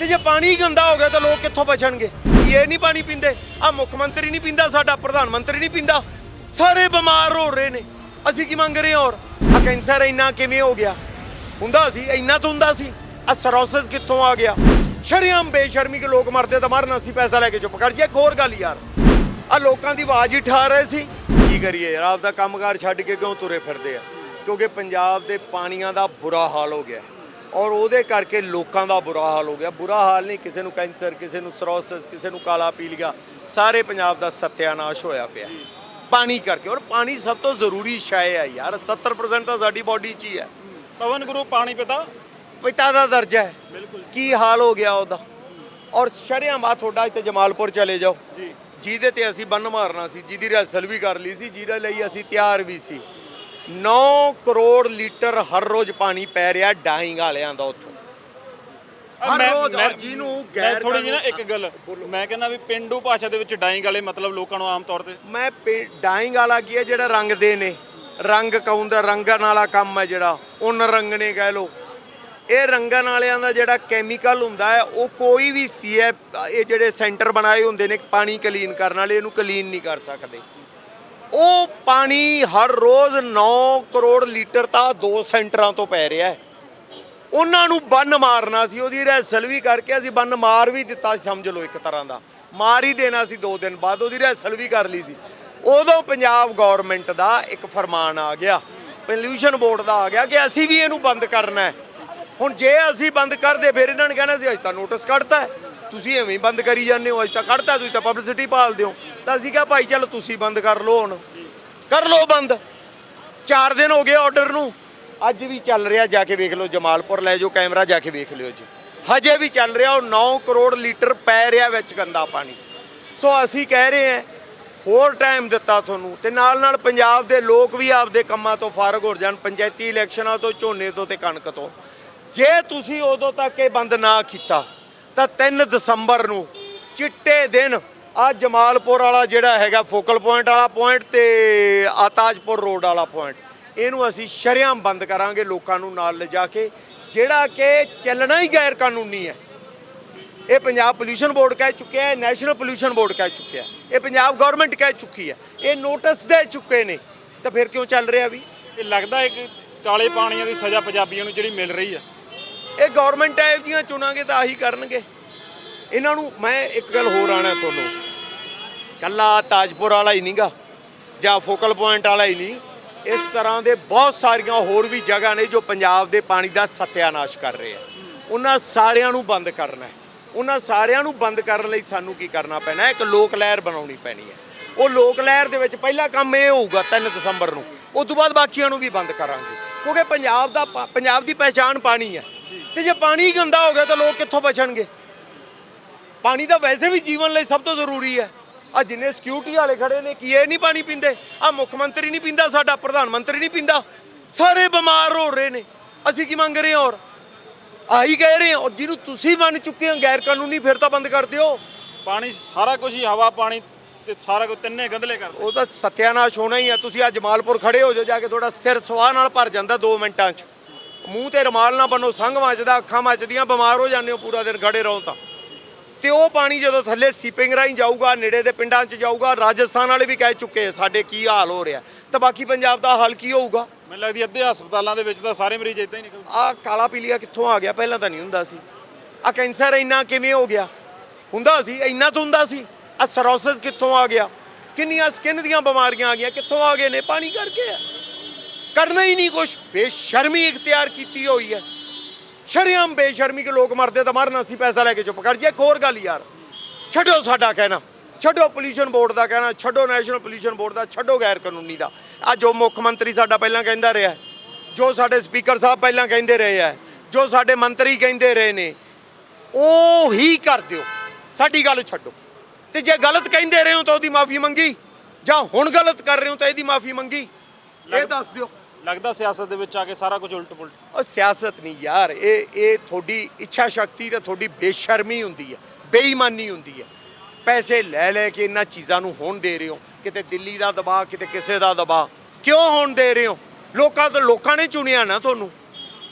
ਤੇ ਜੇ ਪਾਣੀ ਗੰਦਾ ਹੋ ਗਿਆ ਤਾਂ ਲੋਕ ਕਿੱਥੋਂ ਬਚਣਗੇ? ਇਹ ਨਹੀਂ ਪਾਣੀ ਪੀਂਦੇ। ਆ ਮੁੱਖ ਮੰਤਰੀ ਨਹੀਂ ਪੀਂਦਾ, ਸਾਡਾ ਪ੍ਰਧਾਨ ਮੰਤਰੀ ਨਹੀਂ ਪੀਂਦਾ। ਸਾਰੇ ਬਿਮਾਰ ਹੋ ਰਹੇ ਨੇ। ਅਸੀਂ ਕੀ ਮੰਗ ਰਹੇ ਹਾਂ ਹੋਰ? ਆ ਕੈਂਸਰ ਇੰਨਾ ਕਿਵੇਂ ਹੋ ਗਿਆ? ਹੁੰਦਾ ਸੀ, ਇੰਨਾ ਤਾਂ ਹੁੰਦਾ ਸੀ। ਆ ਸਰੋਸਿਸ ਕਿੱਥੋਂ ਆ ਗਿਆ? ਸ਼ਰਮ ਬੇਸ਼ਰਮੀ ਕੇ ਲੋਕ ਮਰਦੇ ਤਾਂ ਮਰਨ ਅਸੀਂ ਪੈਸਾ ਲੈ ਕੇ ਚੁੱਪ ਕਰ ਜੇ ਇੱਕ ਹੋਰ ਗੱਲ ਯਾਰ ਆ ਲੋਕਾਂ ਦੀ ਆਵਾਜ਼ ਹੀ ਠਾ ਰਹੇ ਸੀ। ਕੀ ਕਰੀਏ ਯਾਰ, ਆਪਦਾ ਕੰਮਕਾਰ ਛੱਡ ਕੇ ਕਿਉਂ ਤੁਰੇ ਫਿਰਦੇ ਆ? ਕਿਉਂਕਿ ਪੰਜਾਬ ਦੇ ਪਾਣੀਆਂ ਦਾ ਬੁਰਾ ਹਾਲ ਹੋ ਗਿਆ। ਔਰ ਉਹਦੇ ਕਰਕੇ ਲੋਕਾਂ ਦਾ ਬੁਰਾ ਹਾਲ ਹੋ ਗਿਆ। ਬੁਰਾ ਹਾਲ ਨਹੀਂ ਕਿਸੇ ਨੂੰ ਕੈਂਸਰ ਕਿਸੇ ਨੂੰ ਸਰੋਸਿਸ ਕਿਸੇ ਨੂੰ ਕਾਲਾ ਪੀਲੀਆ ਸਾਰੇ ਪੰਜਾਬ ਦਾ ਸਤਿਆਨਾਸ਼ ਹੋਇਆ ਪਿਆ। ਪਾਣੀ ਕਰਕੇ ਔਰ ਪਾਣੀ ਸਭ ਤੋਂ ਜ਼ਰੂਰੀ ਸ਼ੈ ਹੈ ਯਾਰ 70% ਤਾਂ ਸਾਡੀ ਬਾਡੀ 'ਚ ਹੀ ਹੈ। ਪਵਨ ਗੁਰੂ ਪਾਣੀ ਪਿਤਾ? ਪਿਤਾ ਦਾ ਦਰਜਾ ਹੈ। ਬਿਲਕੁਲ ਕੀ ਹਾਲ ਹੋ ਗਿਆ ਉਹਦਾ? ਔਰ ਸ਼ਰਿਆਮ ਆ ਤੁਹਾਡਾ ਇੱਥੇ ਜਮਾਲਪੁਰ ਚਲੇ ਜਾਓ। ਜੀ। ਜਿਹਦੇ ਤੇ ਅਸੀਂ ਬੰਨ ਮਾਰਨਾ ਸੀ ਜਿਹਦੀ ਰਿਹਰਸਲ ਵੀ ਕਰ ਲਈ ਸੀ ਜਿਹਦੇ ਲਈ ਅਸੀਂ ਤਿਆਰ ਵੀ ਸੀ। 9 ਕਰੋੜ ਲੀਟਰ ਹਰ ਰੋਜ਼ ਪਾਣੀ ਪੈ ਰਿਹਾ ਡਾਈਂਗ ਵਾਲਿਆਂ ਦਾ ਉੱਥੋਂ। ਹਰ ਰੋਜ਼ ਔਰ ਜਿਹਨੂੰ ਮੈਂ ਗੈਰ ਥੋੜੀ ਜਿਹੀ ਨਾ ਇੱਕ ਗੱਲ ਮੈਂ ਕਹਿੰਦਾ ਵੀ ਪਿੰਡੂ ਭਾਸ਼ਾ ਦੇ ਵਿੱਚ ਡਾਈਂਗ ਵਾਲੇ ਮਤਲਬ ਲੋਕਾਂ ਨੂੰ ਆਮ ਤੌਰ ਤੇ ਮੈਂ ਡਾਈਂਗ ਵਾਲਾ ਕੀ ਹੈ ਜਿਹੜਾ ਰੰਗਦੇ ਨੇ? ਰੰਗ ਕਾਉਂ ਦਾ? ਰੰਗਣ ਵਾਲਾ ਕੰਮ ਹੈ ਜਿਹੜਾ। ਉਨ ਰੰਗਣੇ ਕਹਿ ਲੋ ਇਹ ਰੰਗਣ ਵਾਲਿਆਂ ਦਾ ਜਿਹੜਾ ਕੈਮੀਕਲ ਹੁੰਦਾ ਹੈ ਉਹ ਕੋਈ ਵੀ ਸੀ ਹੈ ਇਹ ਜਿਹੜੇ ਸੈਂਟਰ ਬਣਾਏ ਹੁੰਦੇ ਨੇ ਪਾਣੀ ਕਲੀਨ ਕਰਨ ਵਾਲੇ ਇਹਨੂੰ ਕਲੀਨ ਨਹੀਂ ਕਰ ਸਕਦੇ। ਉਹ ਪਾਣੀ ਹਰ ਰੋਜ਼ 9 ਕਰੋੜ ਲੀਟਰ ਤਾਂ ਦੋ ਸੈਂਟਰਾਂ ਤੋਂ ਪੈ ਰਿਹਾ ਹੈ। ਉਹਨਾਂ ਨੂੰ ਬੰਨ ਮਾਰਨਾ ਸੀ, ਉਹਦੀ ਰਹਿਸਲ ਵੀ ਕਰਕੇ ਅਸੀਂ ਬੰਨ ਮਾਰ ਵੀ ਦਿੱਤਾ ਸਮਝ ਲਓ ਇੱਕ ਤਰ੍ਹਾਂ ਦਾ। ਮਾਰ ਹੀ ਦੇਣਾ ਸੀ 2 ਦਿਨ ਬਾਅਦ, ਉਹਦੀ ਰਹਿਸਲ ਵੀ ਕਰ ਲਈ ਸੀ। ਉਦੋਂ ਪੰਜਾਬ ਗਵਰਨਮੈਂਟ ਦਾ ਇੱਕ ਫਰਮਾਨ ਆ ਗਿਆ ਪੋਲਿਊਸ਼ਨ ਬੋਰਡ ਦਾ ਆ ਗਿਆ ਕਿ ਅਸੀਂ ਵੀ ਇਹਨੂੰ ਬੰਦ ਕਰਨਾ ਹੈ। ਹੁਣ ਜੇ ਅਸੀਂ ਬੰਦ ਕਰਦੇ, ਫਿਰ ਇਹਨਾਂ ਨੇ ਕਹਿਣਾ ਸੀ ਅੱਜ ਤਾਂ ਨੋਟਿਸ ਕੱਢਤਾ ਤੁਸੀਂ ਐਵੇਂ ਹੀ ਬੰਦ ਕਰੀ ਜਾਂਦੇ ਹੋ ਅੱਜ ਤਾਂ ਕੱਢਤਾ, ਤੁਸੀਂ ਤਾਂ ਪਬਲਿਸਿਟੀ ਭਾਲਦੇ ਹੋ। ਤਾਂ ਅਸੀਂ ਕਿਹਾ ਭਾਈ ਚੱਲ ਤੁਸੀਂ ਬੰਦ ਕਰ ਲਓ ਹੁਣ। ਕਰ ਲਓ ਬੰਦ। 4 ਦਿਨ ਹੋ ਗਏ ਆਰਡਰ ਨੂੰ। ਅੱਜ ਵੀ ਚੱਲ ਰਿਹਾ, ਜਾ ਕੇ ਵੇਖ ਲਓ ਜਮਾਲਪੁਰ ਲੈ ਜਾਓ, ਕੈਮਰਾ ਜਾ ਕੇ ਵੇਖ ਲਿਓ ਜੀ। ਹਜੇ ਵੀ ਚੱਲ ਰਿਹਾ, ਉਹ 9 ਕਰੋੜ ਲੀਟਰ ਪੈ ਰਿਹਾ ਵਿੱਚ ਗੰਦਾ ਪਾਣੀ। ਸੋ ਅਸੀਂ ਕਹਿ ਰਹੇ ਹਾਂ, ਹੋਰ ਟਾਈਮ ਦਿੱਤਾ ਤੁਹਾਨੂੰ। ਤੇ ਨਾਲ ਨਾਲ ਪੰਜਾਬ ਦੇ ਲੋਕ ਵੀ ਆਪਦੇ ਕੰਮਾਂ ਤੋਂ ਫਾਰਗ ਹੋ ਜਾਣ, ਪੰਚਾਇਤੀ ਇਲੈਕਸ਼ਨਾਂ ਤੋਂ, ਝੋਨੇ ਤੋਂ ਤੇ ਕਣਕ ਤੋਂ। ਜੇ ਤੁਸੀਂ ਉਦੋਂ ਤੱਕ ਇਹ ਬੰਦ ਨਾ ਕੀਤਾ, ਤਾਂ 3 ਦਸੰਬਰ ਨੂੰ ਚਿੱਟੇ ਦਿਨ ਆ ਜਮਾਲਪੁਰ ਵਾਲਾ ਜਿਹੜਾ ਹੈਗਾ ਫੋਕਲ ਪੁਆਇੰਟ ਵਾਲਾ ਪੁਆਇੰਟ ਤੇ ਆਤਾਜਪੁਰ ਰੋਡ ਵਾਲਾ ਪੁਆਇੰਟ। ਇਹਨੂੰ ਅਸੀਂ ਸ਼ਰੇਆਮ ਬੰਦ ਕਰਾਂਗੇ ਲੋਕਾਂ ਨੂੰ ਨਾਲ ਲਿਜਾ ਕੇ ਜਿਹੜਾ ਕਿ ਚੱਲਣਾ ਹੀ ਗੈਰ ਕਾਨੂੰਨੀ ਹੈ। ਇਹ ਪੰਜਾਬ ਪੋਲੂਸ਼ਨ ਬੋਰਡ ਕਹਿ ਚੁੱਕਿਆ ਹੈ ਨੈਸ਼ਨਲ ਪੋਲੂਸ਼ਨ ਬੋਰਡ ਕਹਿ ਚੁੱਕਿਆ ਹੈ। ਇਹ ਪੰਜਾਬ ਗਵਰਨਮੈਂਟ ਕਹਿ ਚੁੱਕੀ ਹੈ। ਇਹ ਨੋਟਿਸ ਦੇ ਚੁੱਕੇ ਨੇ। ਤਾਂ ਫਿਰ ਕਿਉਂ ਚੱਲ ਰਿਹਾ ਵੀ? ਇਹ ਲੱਗਦਾ ਹੈ ਕਿ ਕਾਲੇ ਪਾਣੀਆਂ ਦੀ ਸਜ਼ਾ ਪੰਜਾਬੀਆਂ ਨੂੰ ਜਿਹੜੀ ਮਿਲ ਰਹੀ ਆ ਇਹ ਗਵਰਨਮੈਂਟ ਇਹੋ ਜਿਹੀਆਂ ਚੁਣਾਂਗੇ ਤਾਂ ਆਹੀ ਕਰਨਗੇ। ਇਹਨਾਂ ਨੂੰ ਮੈਂ ਇੱਕ ਗੱਲ ਹੋਰ ਆਣਾ ਤੁਹਾਨੂੰ। ਕੱਲਾ ਤਾਜਪੁਰ ਵਾਲਾ ਹੀ ਨਹੀਂਗਾ ਜਾਂ ਫੋਕਲ ਪੁਆਇੰਟ ਵਾਲਾ ਹੀ ਨਹੀਂ। ਇਸ ਤਰ੍ਹਾਂ ਦੇ ਬਹੁਤ ਸਾਰੀਆਂ ਹੋਰ ਵੀ ਜਗ੍ਹਾ ਨੇ ਜੋ ਪੰਜਾਬ ਦੇ ਪਾਣੀ ਦਾ ਸਤਿਆਨਾਸ਼ ਕਰ ਰਹੇ ਆ। ਉਹਨਾਂ ਸਾਰਿਆਂ ਨੂੰ ਬੰਦ ਕਰਨਾ ਹੈ। ਉਹਨਾਂ ਸਾਰਿਆਂ ਨੂੰ ਬੰਦ ਕਰਨ ਲਈ ਸਾਨੂੰ ਕੀ ਕਰਨਾ ਪੈਣਾ ਇੱਕ ਲੋਕ ਲਹਿਰ ਬਣਾਉਣੀ ਪੈਣੀ ਹੈ। ਉਹ ਲੋਕ ਲਹਿਰ ਦੇ ਵਿੱਚ ਪਹਿਲਾ ਕੰਮ ਇਹ ਹੋਊਗਾ 3 ਦਸੰਬਰ ਨੂੰ। ਉਸ ਤੋਂ ਬਾਅਦ ਬਾਕੀਆਂ ਨੂੰ ਵੀ ਬੰਦ ਕਰਾਂਗੇ। ਕਿਉਂਕਿ ਪੰਜਾਬ ਦਾ ਪਾ- ਪੰਜਾਬ ਦੀ ਪਹਿਚਾਣ ਪਾਣੀ ਹੈ। ਤੇ ਜੇ ਪਾਣੀ ਗੰਦਾ ਹੋ ਗਿਆ ਤਾਂ ਲੋਕ ਕਿੱਥੋਂ ਬਚਣਗੇ? ਪਾਣੀ ਤਾਂ ਵੈਸੇ ਵੀ ਜੀਵਨ ਲਈ ਸਭ ਤੋਂ ਜ਼ਰੂਰੀ ਹੈ। ਆ ਜਿੰਨੇ ਸਿਕਿਉਰਿਟੀ ਵਾਲੇ ਖੜੇ ਨੇ ਕੀ ਇਹ ਨਹੀਂ ਪਾਣੀ ਪੀਂਦੇ? ਆ ਮੁੱਖ ਮੰਤਰੀ ਨਹੀਂ ਪੀਂਦਾ ਸਾਡਾ ਪ੍ਰਧਾਨ ਮੰਤਰੀ ਨਹੀਂ ਪੀਂਦਾ। ਸਾਰੇ ਬਿਮਾਰ ਹੋ ਰਹੇ ਨੇ। ਅਸੀਂ ਕੀ ਮੰਗ ਰਹੇ ਹਾਂ ਹੋਰ? ਆਹੀ ਕਹਿ ਰਹੇ ਹਾਂ ਔਰ ਜਿਹਨੂੰ ਤੁਸੀਂ ਮੰਨ ਚੁੱਕੇ ਹੋ ਗੈਰ ਕਾਨੂੰਨੀ ਫਿਰ ਤਾਂ ਬੰਦ ਕਰ ਦਿਓ। ਪਾਣੀ ਸਾਰਾ ਕੁਝ ਹੀ ਹਵਾ ਪਾਣੀ ਤੇ ਸਾਰਾ ਕੁਝ ਤਿੰਨੇ ਗੰਧਲੇ ਕਰਦੇ ਉਹ ਤਾਂ ਸਤਿਆਨਾਸ਼ ਹੋਣਾ ਹੀ ਆ। ਤੁਸੀਂ ਅੱਜ ਜਮਾਲਪੁਰ ਖੜੇ ਹੋ ਜਾਓ ਜਾ ਕੇ ਤੁਹਾਡਾ ਸਿਰ ਸਵਾਹ ਨਾਲ ਭਰ ਜਾਂਦਾ 2 ਮਿੰਟਾਂ 'ਚ। ਮੂੰਹ ਤੇ ਰਮਾਲ ਨਾ ਬੰਨੋ ਸੰਗ ਮੱਚਦਾ ਅੱਖਾਂ ਮੱਚਦੀਆਂ ਬਿਮਾਰ ਹੋ ਜਾਂਦੇ ਹੋ ਪੂਰਾ ਦਿਨ ਖੜੇ ਰਹੋ ਤਾਂ। ਤੇ ਉਹ ਪਾਣੀ ਜਦੋਂ ਥੱਲੇ ਸੀਪਿੰਗ ਰਾਹੀਂ ਜਾਊਗਾ ਨੇੜੇ ਦੇ ਪਿੰਡਾਂ 'ਚ ਜਾਊਗਾ ਰਾਜਸਥਾਨ ਵਾਲੇ ਵੀ ਕਹਿ ਚੁੱਕੇ ਸਾਡੇ ਕੀ ਹਾਲ ਹੋ ਰਿਹਾ। ਤਾਂ ਬਾਕੀ ਪੰਜਾਬ ਦਾ ਹਾਲ ਕੀ ਹੋਊਗਾ? ਮੈਨੂੰ ਲੱਗਦੀ ਅੱਧੇ ਹਸਪਤਾਲਾਂ ਦੇ ਵਿੱਚ ਤਾਂ ਸਾਰੇ ਮਰੀਜ਼ ਇਦਾਂ ਹੀ ਨਿਕਲਦੇ। ਆ ਕਾਲਾ ਪੀਲੀਆ ਕਿੱਥੋਂ ਆ ਗਿਆ? ਪਹਿਲਾਂ ਤਾਂ ਨਹੀਂ ਹੁੰਦਾ ਸੀ। ਆ ਕੈਂਸਰ ਇੰਨਾ ਕਿਵੇਂ ਹੋ ਗਿਆ? ਹੁੰਦਾ ਸੀ ਇੰਨਾ ਤਾਂ ਹੁੰਦਾ ਸੀ। ਆ ਸਰੋਸਿਸ ਕਿੱਥੋਂ ਆ ਗਿਆ? ਕਿੰਨੀਆਂ ਸਕਿਨ ਦੀਆਂ ਬਿਮਾਰੀਆਂ ਆ ਗਈਆਂ ਕਿੱਥੋਂ ਆ ਗਏ ਨੇ? ਪਾਣੀ ਕਰਕੇ। ਕਰਨਾ ਹੀ ਨਹੀਂ ਕੁਛ। ਬੇਸ਼ਰਮੀ ਇਖਤਿਆਰ ਕੀਤੀ ਹੋਈ ਹੈ। ਸ਼ਰਮ ਬੇਸ਼ਰਮੀ ਕੇ ਲੋਕ ਮਰਦੇ ਤਾਂ ਮਰਨ ਅਸੀਂ ਪੈਸਾ ਲੈ ਕੇ ਚੁੱਪ ਕਰ ਜੇ ਇੱਕ ਹੋਰ ਗੱਲ ਯਾਰ ਛੱਡੋ ਸਾਡਾ ਕਹਿਣਾ। ਛੱਡੋ ਪੋਲੂਸ਼ਨ ਬੋਰਡ ਦਾ ਕਹਿਣਾ ਛੱਡੋ ਨੈਸ਼ਨਲ ਪੋਲੂਸ਼ਨ ਬੋਰਡ ਦਾ ਛੱਡੋ ਗੈਰ ਕਾਨੂੰਨੀ ਦਾ। ਆ ਜੋ ਮੁੱਖ ਮੰਤਰੀ ਸਾਡਾ ਪਹਿਲਾਂ ਕਹਿੰਦਾ ਰਿਹਾ ਜੋ ਸਾਡੇ ਸਪੀਕਰ ਸਾਹਿਬ ਪਹਿਲਾਂ ਕਹਿੰਦੇ ਰਹੇ ਆ ਜੋ ਸਾਡੇ ਮੰਤਰੀ ਕਹਿੰਦੇ ਰਹੇ ਨੇ ਉਹ ਹੀ ਕਰ ਦਿਓ। ਸਾਡੀ ਗੱਲ ਛੱਡੋ। ਤੇ ਜੇ ਗਲਤ ਕਹਿੰਦੇ ਰਹੇ ਹੋ ਤਾਂ ਉਹਦੀ ਮਾਫੀ ਮੰਗੀ। ਜਾਂ ਹੁਣ ਗਲਤ ਕਰ ਰਹੇ ਹੋ ਤਾਂ ਇਹਦੀ ਮਾਫੀ ਮੰਗੀ। ਇਹ ਦੱਸ ਦਿਓ। ਲੱਗਦਾ ਸਿਆਸਤ ਦੇ ਵਿੱਚ ਆ ਕੇ ਸਾਰਾ ਕੁਝ ਉਲਟ ਪੁਲਟ ਉਹ ਸਿਆਸਤ ਨਹੀਂ ਯਾਰ ਇਹ ਇਹ ਤੁਹਾਡੀ ਇੱਛਾ ਸ਼ਕਤੀ ਤੇ ਤੁਹਾਡੀ ਬੇਸ਼ਰਮੀ ਹੁੰਦੀ ਹੈ ਬੇਈਮਾਨੀ ਹੁੰਦੀ ਹੈ। ਪੈਸੇ ਲੈ ਲੈ ਕੇ ਇਹਨਾਂ ਚੀਜ਼ਾਂ ਨੂੰ ਹੋਣ ਦੇ ਰਹੇ ਹੋ ਕਿਤੇ ਦਿੱਲੀ ਦਾ ਦਬਾਅ ਕਿਤੇ ਕਿਸੇ ਦਾ ਦਬਾਅ। ਕਿਉਂ ਹੋਣ ਦੇ ਰਹੇ ਹੋ? ਲੋਕਾਂ ਤੋਂ ਲੋਕਾਂ ਨੇ ਚੁਣਿਆ ਨਾ ਤੁਹਾਨੂੰ।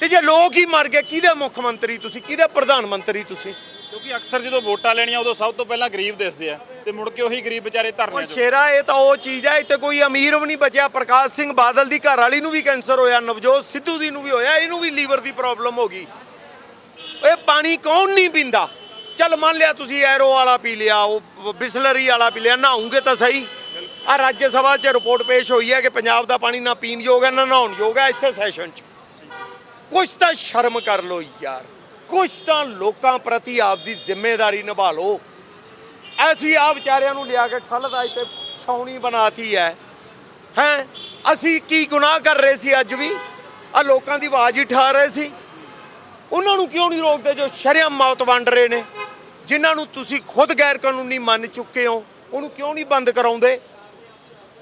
ਤੇ ਜੇ ਲੋਕ ਹੀ ਮਰ ਗਏ ਕਿਹਦੇ ਮੁੱਖ ਮੰਤਰੀ ਤੁਸੀਂ ਕਿਹਦੇ ਪ੍ਰਧਾਨ ਮੰਤਰੀ ਤੁਸੀਂ? ਕਿਉਂਕਿ ਅਕਸਰ ਜਦੋਂ ਵੋਟਾਂ ਲੈਣੀਆਂ ਉਦੋਂ ਸਭ ਤੋਂ ਪਹਿਲਾਂ ਗਰੀਬ ਦਿਸਦੇ ਆ। ਤੇ ਮੁੜ ਕੇ ਉਹੀ ਗਰੀਬ ਵਿਚਾਰੇ ਧਰਨੇ 'ਚ ਸ਼ੇਰਾ ਇਹ ਤਾਂ ਉਹ ਚੀਜ਼ ਹੈ ਇੱਥੇ ਕੋਈ ਅਮੀਰ ਵੀ ਨਹੀਂ ਬਚਿਆ। ਪ੍ਰਕਾਸ਼ ਸਿੰਘ ਬਾਦਲ ਦੀ ਘਰ ਵਾਲੀ ਨੂੰ ਵੀ ਕੈਂਸਰ ਹੋਇਆ ਨਵਜੋਤ ਸਿੱਧੂ ਦੀ ਨੂੰ ਵੀ ਹੋਇਆ ਇਹਨੂੰ ਵੀ ਲੀਵਰ ਦੀ ਪ੍ਰੋਬਲਮ ਹੋ ਗਈ। ਇਹ ਪਾਣੀ ਕੌਣ ਨਹੀਂ ਪੀਂਦਾ? ਚੱਲ ਮੰਨ ਲਿਆ ਤੁਸੀਂ ਐਰੋ ਵਾਲਾ ਪੀ ਲਿਆ ਉਹ ਬਿਸਲਰੀ ਵਾਲਾ ਪੀ ਲਿਆ ਨਹਾਉਂਗੇ ਤਾਂ ਸਹੀ। ਆ ਰਾਜ ਸਭਾ 'ਚ ਰਿਪੋਰਟ ਪੇਸ਼ ਹੋਈ ਹੈ ਕਿ ਪੰਜਾਬ ਦਾ ਪਾਣੀ ਨਾ ਪੀਣ ਯੋਗ ਹੈ ਨਾ ਨਹਾਉਣ ਯੋਗ ਹੈ ਇਸੇ ਸੈਸ਼ਨ 'ਚ। ਕੁਛ ਤਾਂ ਸ਼ਰਮ ਕਰ ਲੋ ਯਾਰ ਕੁਛ ਤਾਂ ਲੋਕਾਂ ਪ੍ਰਤੀ ਆਪਦੀ ਜ਼ਿੰਮੇਵਾਰੀ ਨਿਭਾ ਲਓ। ਅਸੀਂ ਆ ਵਿਚਾਰਿਆਂ ਨੂੰ ਲਿਆ ਕੇ ਠੱਲ ਦਾ ਇੱਥੇ ਛਾਉਣੀ ਬਣਾਤੀ ਹੈ। ਹੈ? ਅਸੀਂ ਕੀ ਗੁਨਾਹ ਕਰ ਰਹੇ ਸੀ ਅੱਜ ਵੀ? ਆ ਲੋਕਾਂ ਦੀ ਆਵਾਜ਼ ਹੀ ਠਾ ਰਹੇ ਸੀ। ਉਹਨਾਂ ਨੂੰ ਕਿਉਂ ਨਹੀਂ ਰੋਕਦੇ ਜੋ ਸ਼ਰਮ ਮੌਤ ਵੰਡ ਰਹੇ ਨੇ? ਜਿਨ੍ਹਾਂ ਨੂੰ ਤੁਸੀਂ ਖੁਦ ਗੈਰ ਕਾਨੂੰਨੀ ਮੰਨ ਚੁੱਕੇ ਹੋ ਉਹਨੂੰ ਕਿਉਂ ਨਹੀਂ ਬੰਦ ਕਰਾਉਂਦੇ?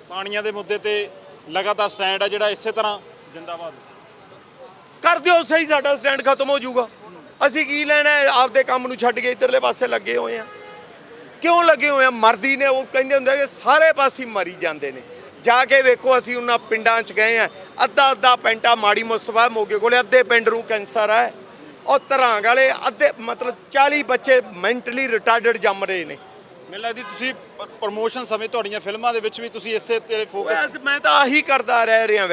ਪਾਣੀਆਂ ਦੇ ਮੁੱਦੇ ਤੇ ਲਗਾਤਾਰ ਸਟੈਂਡ ਆ ਜਿਹੜਾ ਇਸੇ ਤਰ੍ਹਾਂ ਜਿੰਦਾਬਾਦ। ਕਰ ਦਿਓ ਸਹੀ ਸਾਡਾ ਸਟੈਂਡ ਖਤਮ ਹੋ ਜਾਊਗਾ। ਅਸੀਂ ਕੀ ਲੈਣਾ? ਆਪਦੇ ਕੰਮ ਨੂੰ ਛੱਡ ਕੇ ਇਧਰਲੇ ਪਾਸੇ ਲੱਗੇ ਹੋਏ ਆ। ਕਿਉਂ ਲੱਗੇ ਹੋਏ ਆ? ਮਰਦੀ ਨੇ ਉਹ ਕਹਿੰਦੇ ਹੁੰਦੇ ਆ ਕਿ ਸਾਰੇ ਪਾਸੇ ਮਰੀ ਜਾਂਦੇ ਨੇ। ਜਾ ਕੇ ਵੇਖੋ ਅਸੀਂ ਉਹਨਾਂ ਪਿੰਡਾਂ 'ਚ ਗਏ ਆ। ਅੱਧਾ ਅੱਧਾ ਪੈਂਟਾ ਮਾੜੀ ਮੁਸਤਫਾ ਮੋਗੇ ਕੋਲੇ ਅੱਧੇ ਪਿੰਡ ਨੂੰ ਕੈਂਸਰ ਹੈ ਉਹ ਧਰਾਂਗ ਵਾਲੇ ਅੱਧੇ ਮਤਲਬ 40 ਬੱਚੇ ਮੈਂਟਲੀ ਰਿਟਾਰਡਡ ਜੰਮ ਰਹੇ ਨੇ। ਮੈਨੂੰ ਲੱਗਦੀ ਤੁਸੀਂ ਪ੍ਰਮੋਸ਼ਨ ਸਮੇਂ ਤੁਹਾਡੀਆਂ ਫਿਲਮਾਂ ਦੇ ਵਿੱਚ ਵੀ ਤੁਸੀਂ ਇਸੇ ਤੇ ਫੋਕਸ ਮੈਂ ਤਾਂ ਆਹੀ ਕਰਦਾ ਰਹਿ ਰਿਹਾ